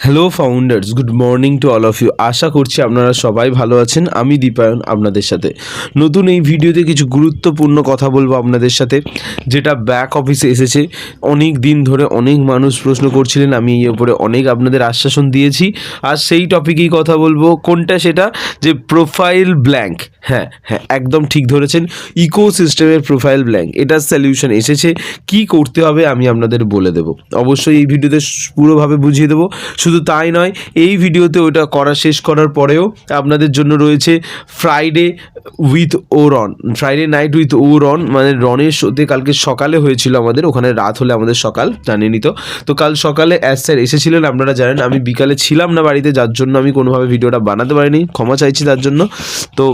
Hello founders good morning to all of you আশা করছি আপনারা সবাই ভালো আছেন। আমি দীপায়ন আপনাদের সাথে। নতুন এই ভিডিওতে কিছু গুরুত্বপূর্ণ কথা বলব আপনাদের সাথে, যেটা ব্যাক অফিসে এসেছে। অনেক দিন ধরে অনেক মানুষ প্রশ্ন করছিলেন, আমি এই ওপরে অনেক আপনাদের আশ্বাসন দিয়েছি। আর সেই টপিকেই কথা বলব, কোনটা সেটা? যে প্রোফাইল ব্ল্যাঙ্ক হ্যাঁ হ্যাঁ একদম ঠিক ধরেছেন। ইকো সিস্টেমের প্রোফাইল ব্ল্যাঙ্ক এটার সলিউশন এসেছে। কি করতে হবে আমি আপনাদের বলে দেবো। অবশ্যই এই ভিডিওতে পুরোভাবে বুঝিয়ে দেবো। শুধু তাই নয়, এই ভিডিওতে ওটা করা শেষ করার পরেও আপনাদের জন্য রয়েছে ফ্রাইডে উইথ ও রন ফ্রাইডে নাইট উইথ ও রন মানে রনের শোতে কালকে সকালে হয়েছিল আমাদের, ওখানে রাত হলে আমাদের সকাল জানেনই নিত। তো কাল সকালে অ্যাস স্যার এসেছিলেন, আপনারা জানেন, আমি বিকালে ছিলাম না বাড়িতে, যার জন্য আমি কোনোভাবে ভিডিওটা বানাতে পারিনি, ক্ষমা চাইছি তার জন্য। তো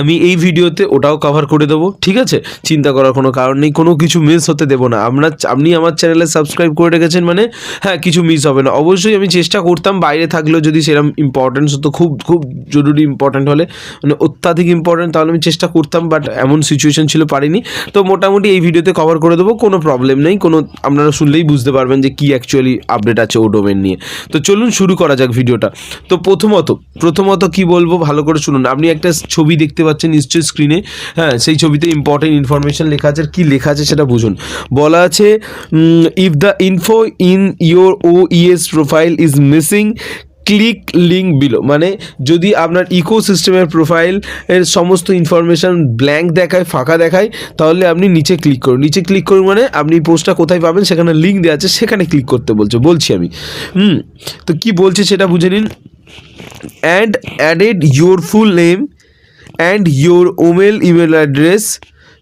আমি এই ভিডিওতে ওটাও কভার করে দেবো, ঠিক আছে? চিন্তা করার কোনো কারণ নেই, কোনো কিছু মিস হতে দেবো না। আপনার আপনি আমার চ্যানেলে সাবস্ক্রাইব করে রেখেছেন মানে হ্যাঁ কিছু মিস হবে না। অবশ্যই আমি চেষ্টা করতাম, বাইরে থাকলেও যদি সেরকম ইম্পর্টেন্স হতো, খুব খুব জরুরি ইম্পর্ট্যান্ট হলে মানে অত্যাধিক ইম্পর্ট্যান্ট তাহলে আমি চেষ্টা করতাম বাট এমন সিচুয়েশন ছিল পারিনি। তো মোটামুটি এই ভিডিওতে কভার করে দেবো, কোনো প্রবলেম নেই, কোনো, আপনারা শুনলেই বুঝতে পারবেন যে কী অ্যাকচুয়ালি আপডেট আছে ও ডোমেন নিয়ে। তো চলুন শুরু করা যাক ভিডিওটা। তো প্রথমত প্রথমত কি বলব, ভালো করে শুনুন। আপনি একটা ছবি দেখতে পাচ্ছেন নিশ্চয়ই স্ক্রিনে হ্যাঁ সেই ছবিতে ইম্পর্টেন্ট ইনফরমেশন লেখা আছে। কি লেখা আছে সেটা বুঝুন। বলা আছে if the info in your O S profile is missing click link below মানে যদি আপনার ইকো সিস্টেমের প্রোফাইল এর সমস্ত ইনফরমেশান ব্ল্যাঙ্ক দেখায়, ফাঁকা দেখায়, তাহলে আপনি নিচে ক্লিক করুন। নিচে ক্লিক করুন মানে আপনি পোস্টটা কোথায় পাবেন, সেখানে লিঙ্ক দেওয়া আছে, সেখানে ক্লিক করতে বলছে। বলছি আমি। হুম, তো কি বলছে সেটা বুঝে নিন। And added your full name and your email email address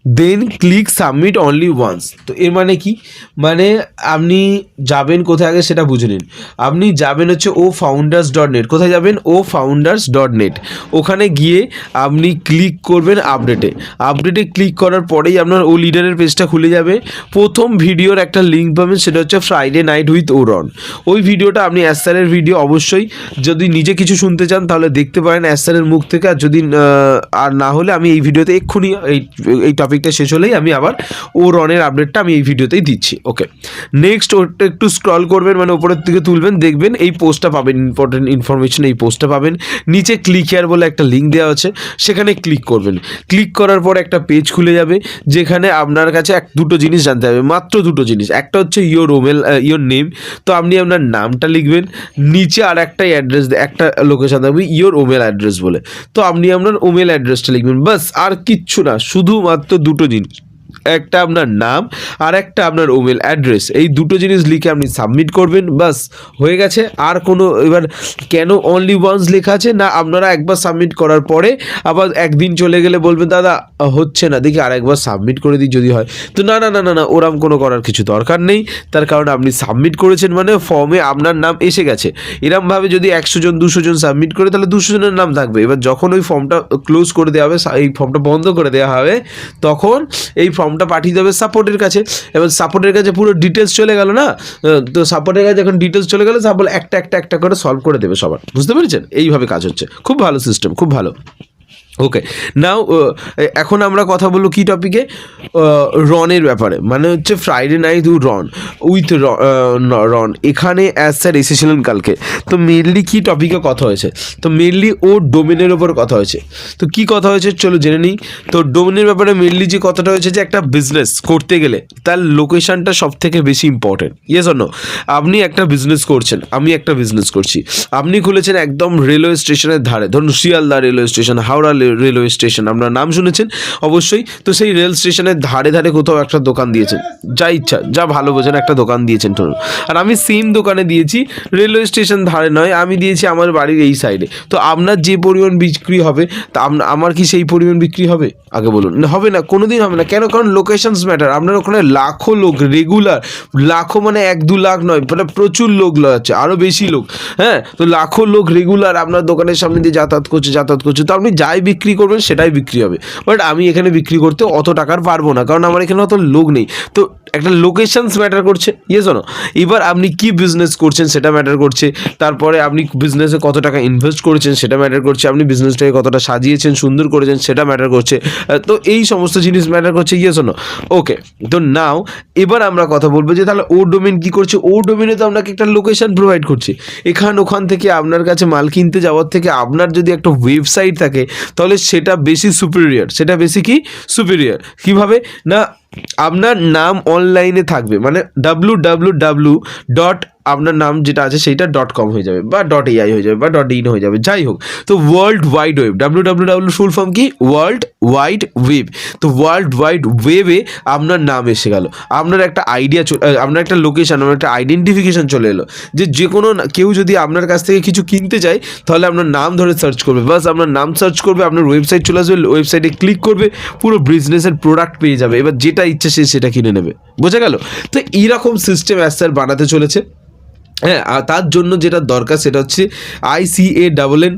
then click submit only once তো এর মানে কি? মানে আপনি যাবেন কোথায় আগে সেটা বুঝে নিন। আপনি যাবেন হচ্ছে ও ফাউন্ডার্স ডট নেট কোথায় যাবেন? ও ফাউন্ডার্স ডট নেট ওখানে গিয়ে আপনি ক্লিক করবেন আপডেটে আপডেটে ক্লিক করার পরেই আপনার ও লিডারের পেজটা খুলে যাবে। প্রথম ভিডিওর একটা লিঙ্ক পাবেন, সেটা হচ্ছে ফ্রাইডে নাইট উইথ ও রন ওই ভিডিওটা আপনি অ্যাসারের ভিডিও অবশ্যই যদি নিজে কিছু শুনতে চান, তাহলে দেখতে পারেন অ্যাসারের মুখ থেকে। আর যদি আর না হলে আমি এই ভিডিওতে এক্ষুনি এই এই টপিকটা শেষ হলেই আমি আবার ও রনের আপডেটটা আমি এই ভিডিওতেই দিচ্ছি ওকে নেক্সট ওটা একটু স্ক্রল করবেন মানে উপরের দিকে তুলবেন, দেখবেন এই পোস্টটা পাবেন ইম্পর্টেন্ট ইনফরমেশন এই পোস্টটা পাবেন। নিচে ক্লিক হেয়ার বলে একটা লিঙ্ক দেওয়া আছে, সেখানে ক্লিক করবেন। ক্লিক করার পর একটা পেজ খুলে যাবে, যেখানে আপনার কাছে এক, দুটো জিনিস জানতে হবে, মাত্র দুটো জিনিস। একটা হচ্ছে ইয়োর ওমেল ইয়োর নেম তো আপনি আপনার নামটা লিখবেন, নিচে আর একটাই অ্যাড্রেস একটা লোকেশান থাকবে ইয়োর ওমেল অ্যাড্রেস বলে। তো আপনি আপনার ওমেল অ্যাড্রেসটা লিখবেন বাস আর কিচ্ছু না, শুধুমাত্র দুটো জিনিস। একটা আপনার নাম আর একটা আপনার ওমেল অ্যাড্রেস এই দুটো জিনিস লিখে আপনি সাবমিট করবেন বাস হয়ে গেছে। আর কোনো এবার কেন অনলি ওয়ান্স লেখা আছে? না, আপনারা একবার সাবমিট করার পরে আবার একদিন চলে গেলে বলবেন, দাদা, হচ্ছে না, দেখি আর একবার সাবমিট করে দিই যদি হয়। তো না না না না না, ওরম কোনো করার কিছু দরকার নেই। তার কারণ আপনি সাবমিট করেছেন মানে ফর্মে আপনার নাম এসে গেছে। এরমভাবে যদি একশো জন, দুশো জন সাবমিট করে, তাহলে দুশো জনের নাম থাকবে। এবার যখন ওই ফর্মটা ক্লোজ করে দেওয়া হবে এই ফর্মটা বন্ধ করে দেওয়া হবে, তখন এই ফর্মটা পাঠিয়ে দেবে সাপোর্টের কাছে। এবার সাপোর্টের কাছে পুরো ডিটেলস চলে গেল না? তো সাপোর্টের কাছে এখন ডিটেলস চলে গেলে সাপোর্ট একটা একটা একটা করে সলভ করে দেবে সবার। বুঝতে পেরেছেন? এইভাবে কাজ হচ্ছে। খুব ভালো সিস্টেম খুব ভালো। ওকে নাও এখন আমরা কথা বলব কি টপিকে রনের ব্যাপারে। মানে হচ্ছে Friday night with Ron with Ron এখানে অ্যাজ স্যার এসেছিলেন কালকে। তো মেনলি কি টপিকে কথা হয়েছে? তো মেনলি ও ডোমেনের ওপর কথা হয়েছে। তো কি কথা হয়েছে? চলো জেনে নিই। তো ডোমেনের ব্যাপারে মেনলি যে কথাটা হয়েছে যে একটা বিজনেস করতে গেলে তার লোকেশনটা সব থেকে বেশি ইম্পর্টেন্ট ইয়েস অন্য আপনি একটা বিজনেস করছেন। আমি একটা বিজনেস করছি। আপনি খুলেছেন একদম রেলওয়ে স্টেশনের ধারে। ধরুন Sealdah railway station Howrah railway station. আপনার নাম শুনেছেন? অবশ্যই। তো সেই রেল স্টেশনের ধারে ধারে কোথাও একটা দোকান দিয়েছেন। যা ইচ্ছা, যা ভালো বোঝেন একটা দোকান দিয়েছেন, ধরুন। আর আমি সেম দোকানে দিয়েছি। রেলওয়ে স্টেশন ধারে নয়, আমি দিয়েছি আমার বাড়ির এই সাইডে তো আপনার যে পরিমাণ বিক্রি হবে, তা আমার কি সেই পরিমাণ বিক্রি হবে? আগে বলুন। হবে না কোনো দিন হবে না। কেন? কারণ লোকেশনস ম্যাটার আপনার ওখানে লাখো লোক রেগুলার লাখো মানে এক দু লাখ নয় মানে প্রচুর লোক আছে আরও বেশি লোক। হ্যাঁ? তো লাখো লোক রেগুলার আপনার দোকানের সামনে দিয়ে যাতায়াত করছে যাতায়াত করছে। তো আপনি যাই বিক্রি করবেন, সেটাই বিক্রি হবে। বাট আমি এখানে বিক্রি করতে অত টাকার পারব না, কারণ আমার এখানে অত লোক নেই। তো একটা লোকেশনস ম্যাটার করছে ইয়েস না এবার আপনি কি বিজনেস করছেন সেটা ম্যাটার করছে, তারপরে আপনি বিজনেসে কত টাকা ইনভেস্ট করেছেন সেটা ম্যাটার করছে, আপনি বিজনেসটাকে কতটা সাজিয়েছেন, সুন্দর করেছেন সেটা ম্যাটার করছে। তো এই সমস্ত জিনিস ম্যাটার করছে ইয়েস না ওকে তো নাও এবার আমরা কথা বলব যে তাহলে ও ডোমেন কি করছে? ও ডোমেনে তো আপনাকে একটা লোকেশন প্রোভাইড করছে। এখান ওখান থেকে আপনার কাছে মাল কিনতে যাওয়ার থেকে আপনার যদি একটা ওয়েবসাইট থাকে তাহলে সেটা বেশি সুপিরিয়র সেটা বেশি কি? সুপিরিয়র কীভাবে? না আপনার নাম অনলাইনে থাকবে মানে ডাব্লু ডাব্লু ডাব্লু ডট আপনার নাম যেটা আছে সেইটা ডট কম হয়ে যাবে বা ডট এআই হয়ে যাবে বা ডট ইন হয়ে যাবে, যাই হোক। তো world wide web W W W full form কি? ওয়ার্ল্ড ওয়াইড ওয়েব তো ওয়ার্ল্ড ওয়াইড ওয়েবে আপনার নাম এসে গেল। আপনার একটা আইডিয়া আপনার একটা লোকেশন আপনার একটা আইডেন্টিফিকেশন চলে এলো যে যে কোনো কেউ যদি আপনার কাছ থেকে কিছু কিনতে চায়, তাহলে আপনার নাম ধরে সার্চ করবে। বাস আপনার নাম সার্চ করবে, আপনার ওয়েবসাইট চলে আসবে ওয়েবসাইটে ক্লিক করবে, পুরো বিজনেসের প্রোডাক্ট পেয়ে যাবে। এবার যেটা ইচ্ছে সে সেটা কিনে নেবে। বোঝা গেল? তো এইরকম সিস্টেম অ্যাস বানাতে চলেছে। হ্যাঁ তার জন্য যেটা দরকার সেটা হচ্ছে ICA double N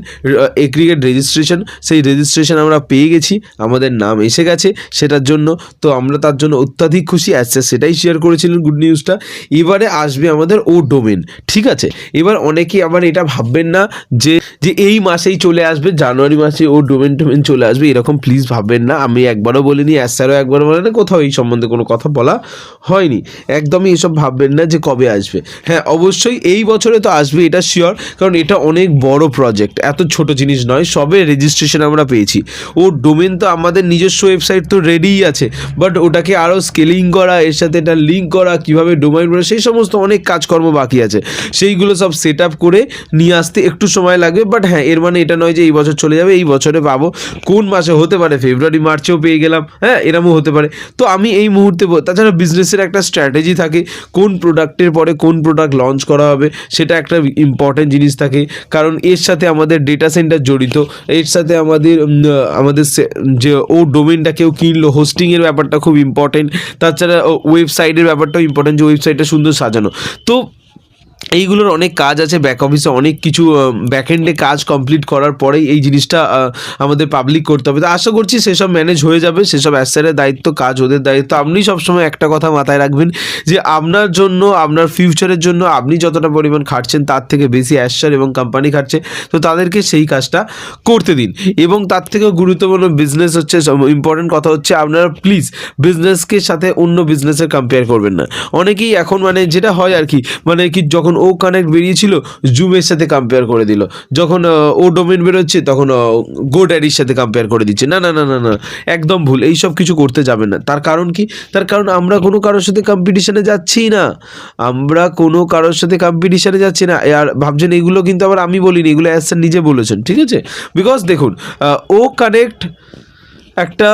aggregate registration সেই রেজিস্ট্রেশন আমরা পেয়ে গেছি, আমাদের নাম এসে গেছে সেটার জন্য। তো আমরা তার জন্য অত্যাধিক খুশি আচ্ছা সেটাই শেয়ার করেছিলেন গুড নিউজটা এবারে আসবে আমাদের ও ডোমেন ঠিক আছে? এবার অনেকেই আবার এটা ভাববেন না যে যে এই মাসেই চলে আসবে, জানুয়ারি মাসে ও ডোমেন টোমেন চলে আসবে, এরকম প্লিজ ভাববেন না। আমি একবারও বলিনি অ্যাসারও একবারও বলেনি কোথাও এই সম্বন্ধে কোনো কথা বলা হয়নি। একদমই এসব ভাববেন না যে কবে আসবে। হ্যাঁ অবশ্যই এই বছরে তো আসবে, এটা শিওর কারণ এটা অনেক বড় প্রজেক্ট এত ছোট জিনিস নয়, সবে রেজিস্ট্রেশন আমরা পেয়েছি। ও ডোমেন তো আমাদের নিজস্ব ওয়েবসাইট তো রেডিই আছে বাট ওটাকে আরও স্কেলিং করা, এর সাথে এটা লিঙ্ক করা, কীভাবে ডোমাইন করা সেই সমস্ত অনেক কাজকর্ম বাকি আছে। সেইগুলো সব সেট আপ করে নিয়ে আসতে একটু সময় লাগবে বাট হ্যাঁ এর মানে এটা নয় যে এই বছর চলে যাবে, এই বছরে পাবো। কোন মাসে হতে পারে ফেব্রুয়ারি মার্চেও পেয়ে গেলাম হ্যাঁ এরমও হতে পারে। তো আমি এই মুহূর্তে তাছাড়া বিজনেসের একটা স্ট্র্যাটেজি থাকে, কোন প্রোডাক্টের পরে কোন প্রোডাক্ট লঞ্চ করা হবে, সেটা একটা ইম্পর্ট্যান্ট জিনিস থাকে। কারণ এর সাথে আমাদের ডেটা সেন্টার জড়িত, এর সাথে আমাদের আমাদের যে, ও ডোমেনটা কেউ কিনলো হোস্টিংয়ের ব্যাপারটা খুব ইম্পর্ট্যান্ট তাছাড়া ওয়েবসাইটের ব্যাপারটাও ইম্পর্টেন্ট যে ওয়েবসাইটটা সুন্দর সাজানো। তো এইগুলোর অনেক কাজ আছে ব্যাক অফিসে অনেক কিছু ব্যাকএন্ডে কাজ কমপ্লিট করার পরেই এই জিনিসটা আমাদের পাবলিক করতে হবে। তো আশা করছি সেসব ম্যানেজ হয়ে যাবে, সেসব অ্যাসারের দায়িত্ব, কাজ ওদের দায়িত্ব। আপনি সবসময় একটা কথা মাথায় রাখবেন যে, আপনার জন্য, আপনার ফিউচারের জন্য আপনি যতটা পরিমাণ খাটছেন, তার থেকে বেশি অ্যাসার এবং কোম্পানি খাটছে। তো তাদেরকে সেই কাজটা করতে দিন। এবং তার থেকেও গুরুত্বপূর্ণ বিজনেস হচ্ছে ইম্পর্টেন্ট কথা হচ্ছে আপনারা প্লিজ বিজনেসকে সাথে অন্য বিজনেসের কম্পেয়ার করবেন না। অনেকেই এখন মানে যেটা হয় আর কি মানে কি যখন ও কানেক্ট বেরিয়েছিল, জুমের সাথে কম্পেয়ার করে দিল। যখন ও ডোমেন বেরোচ্ছে, তখন গো ড্যাডির সাথে কম্পেয়ার করে দিচ্ছে। না না না না না, একদম ভুল এই সব কিছু করতে যাবেন না। তার কারণ কি? তার কারণ আমরা কোনো কারোর সাথে কম্পিটিশানে যাচ্ছি না। আমরা কোনো কারোর সাথে কম্পিটিশানে যাচ্ছি না। আর ভাবছেন, এগুলো কিন্তু আবার আমি বলিনি, এগুলো অ্যাস স্যার নিজে বলেছেন, ঠিক আছে? বিকজ দেখুন ও কানেক্ট একটা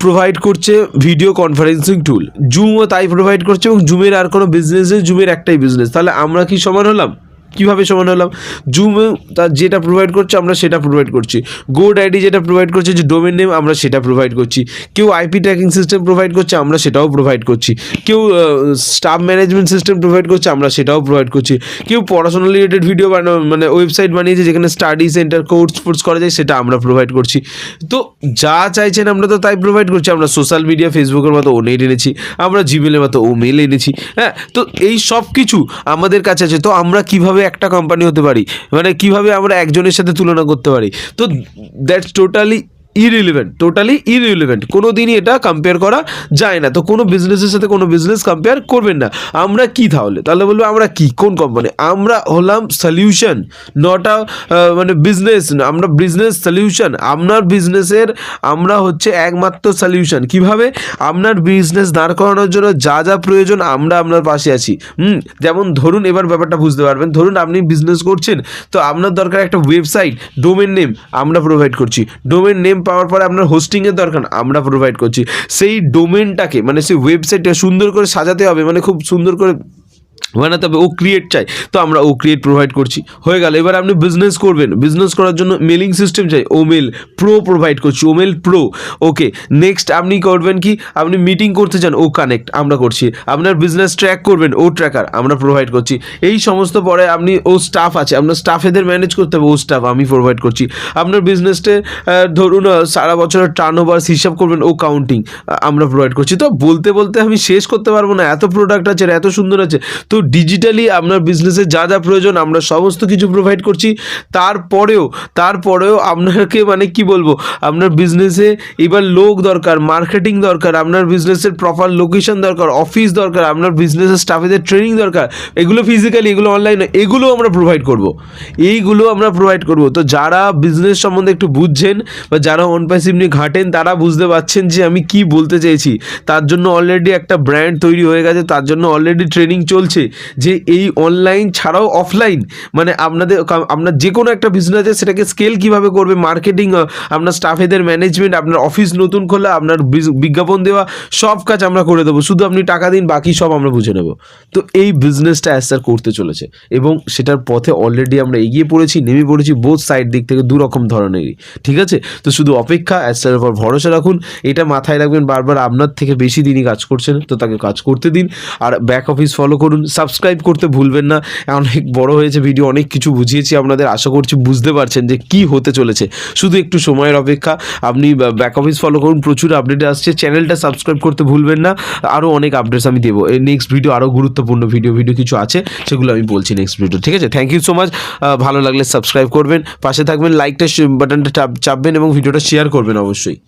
প্রোভাইড করছে ভিডিও কনফারেন্সিং টুল জুমও তাই প্রোভাইড করছে এবং জুমের আর কোনো বিজনেস নেই জুমের একটাই বিজনেস তাহলে আমরা কি সমান হলাম? কীভাবে সমান হলাম? জুম তার যেটা প্রোভাইড করছে, আমরা সেটা প্রোভাইড করছি। গোড আইডি যেটা প্রোভাইড করছে, যে ডোমেন নেম আমরা সেটা প্রোভাইড করছি। কেউ আইপি ট্র্যাকিং সিস্টেম প্রোভাইড করছে, আমরা সেটাও প্রোভাইড করছি। কেউ স্টাফ ম্যানেজমেন্ট সিস্টেম প্রোভাইড করছে, আমরা সেটাও প্রোভাইড করছি। কেউ পড়াশোনা রিলেটেড ভিডিও বানানো মানে ওয়েবসাইট বানিয়েছে, যেখানে স্টাডি সেন্টার কোর্স ফোর্স করা যায়, সেটা আমরা প্রোভাইড করছি। তো যা চাইছেন আমরা তো তাই প্রোভাইড করছি। আমরা সোশ্যাল মিডিয়া ফেসবুকের মতো ও নেট এনেছি, আমরা জিমেলের মতো ও মেল এনেছি হ্যাঁ? তো এই সব কিছু আমাদের কাছে আছে। তো আমরা কীভাবে একটা কোম্পানি হতে পারি। মানে কীভাবে আমরা একজনের সাথে তুলনা করতে পারি? তো that's totally irrelevant totally irrelevant কোনো দিনই এটা কম্পেয়ার করা যায় না। তো কোনো বিজনেসের সাথে কোনো বিজনেস কম্পেয়ার করবেন না। আমরা কি তাহলে? তাহলে বলব আমরা কি? কোন কোম্পানি আমরা হলাম সলিউশন নট আ মানে বিজনেস আমরা বিজনেস সলিউশন আপনার বিজনেসের আমরা হচ্ছে একমাত্র সলিউশন কীভাবে? আপনার বিজনেস দাঁড় করানোর জন্য যা যা প্রয়োজন আমরা আপনার পাশে আছি। হুম? যেমন ধরুন এবার ব্যাপারটা বুঝতে পারবেন। ধরুন আপনি বিজনেস করছেন, তো আপনার দরকার একটা ওয়েবসাইট ডোমেন নেম আমরা প্রোভাইড করছি। ডোমেন নেম পাওয়ার পরে আপনার হোস্টিংয়ের দরকার আমরা প্রোভাইড করছি। সেই ডোমেনটাকে মানে সেই ওয়েবসাইটটা সুন্দর করে সাজাতে হবে মানে খুব সুন্দর করে বানাতে তবে ও ক্রিয়েট চাই তো আমরা ও ক্রিয়েট প্রোভাইড করছি। হয়ে গেল, এবার আপনি বিজনেস করবেন। বিজনেস করার জন্য মেলিং সিস্টেম চাই। ওমেল প্রো প্রোভাইড করছি ওমেল প্রো ওকে নেক্সট আপনি করবেন কি? আপনি মিটিং করতে চান, ও কানেক্ট আমরা করছি। আপনার বিজনেস ট্র্যাক করবেন, ও ট্র্যাকার আমরা প্রোভাইড করছি। এই সমস্ত পরে আপনি, ও স্টাফ আছে, আপনার স্টাফেদের ম্যানেজ করতে হবে, ও স্টাফ আমি প্রোভাইড করছি। আপনার বিজনেসটে ধরুন সারা বছরের টার্ন ওভার হিসাব করবেন, ও কাউন্টিং আমরা প্রোভাইড করছি। তো বলতে বলতে আমি শেষ করতে পারব না, এত প্রোডাক্ট আছে, এত সুন্দর আছে। তো ডিজিটালি আপনার বিজনেসে যা যা প্রয়োজন আমরা সমস্ত কিছু প্রোভাইড করছি। তারপরেও তারপরেও আপনাকে মানে কি বলব, আপনার বিজনেসে এবার লোক দরকার মার্কেটিং দরকার, আপনার বিজনেসের প্রপার লোকেশন দরকার অফিস দরকার, আপনার বিজনেসের স্টাফেদের ট্রেনিং দরকার, এগুলো ফিজিক্যালি এগুলো অনলাইনে এগুলো আমরা প্রোভাইড করব। এইগুলো আমরা প্রোভাইড করব। তো যারা বিজনেস সম্বন্ধে একটু বুঝছেন বা যারা অন প্যাসিভ নিয়ে ঘাটেন, তারা বুঝতে পারছেন যে আমি কি বলতে চাইছি তার জন্য অলরেডি একটা ব্র্যান্ড তৈরি হয়ে গেছে, তার জন্য অলরেডি ট্রেনিং চলছে। যে এই অনলাইন ছাড়াও অফলাইন মানে আপনাদের আপনার যে কোনো একটা বিজনেস আছে, সেটাকে স্কেল কীভাবে করবে মার্কেটিং আপনার স্টাফেদের ম্যানেজমেন্ট আপনার অফিস নতুন খোলা, আপনার বিজ- বিজ্ঞাপন দেওয়া, সব কাজ আমরা করে দেবো। শুধু আপনি টাকা দিন, বাকি সব আমরা বুঝে নেব। তো এই বিজনেসটা অ্যাসার করতে চলেছে। এবং সেটার পথে অলরেডি আমরা এগিয়ে পড়েছি, নেমে পড়েছি বোথ সাইড দিক থেকে দু রকম ধরনেরই ঠিক আছে? তো শুধু অপেক্ষা অ্যাসারের উপর ভরসা রাখুন। এটা মাথায় রাখবেন, বারবার আপনার থেকে বেশি দিনই কাজ করছেন, তো তাকে কাজ করতে দিন। আর ব্যাক অফিস ফলো করুন। সাবস্ক্রাইব করতে ভুলবেন না। অনেক বড় হয়েছে ভিডিও অনেক কিছু বুঝিয়েছি আপনাদের। আশা করছি বুঝতে পারছেন যে কি হতে চলেছে। শুধু একটু সময়ের অপেক্ষা, আপনি ব্যাক অফিস ফলো করুন, প্রচুর আপডেট আসছে। চ্যানেলটা সাবস্ক্রাইব করতে ভুলবেন না। আরও অনেক আপডেটস আমি দেবো। এই নেক্সট ভিডিও আরও গুরুত্বপূর্ণ ভিডিও ভিডিও কিছু আছে, সেগুলো আমি বলছি নেক্সট ভিডিও ঠিক আছে? থ্যাংক ইউ সো মাচ ভালো লাগলে সাবস্ক্রাইব করবেন। পাশে থাকবেন লাইকটা বাটনটা চাপবেন এবং ভিডিওটা শেয়ার করবেন অবশ্যই।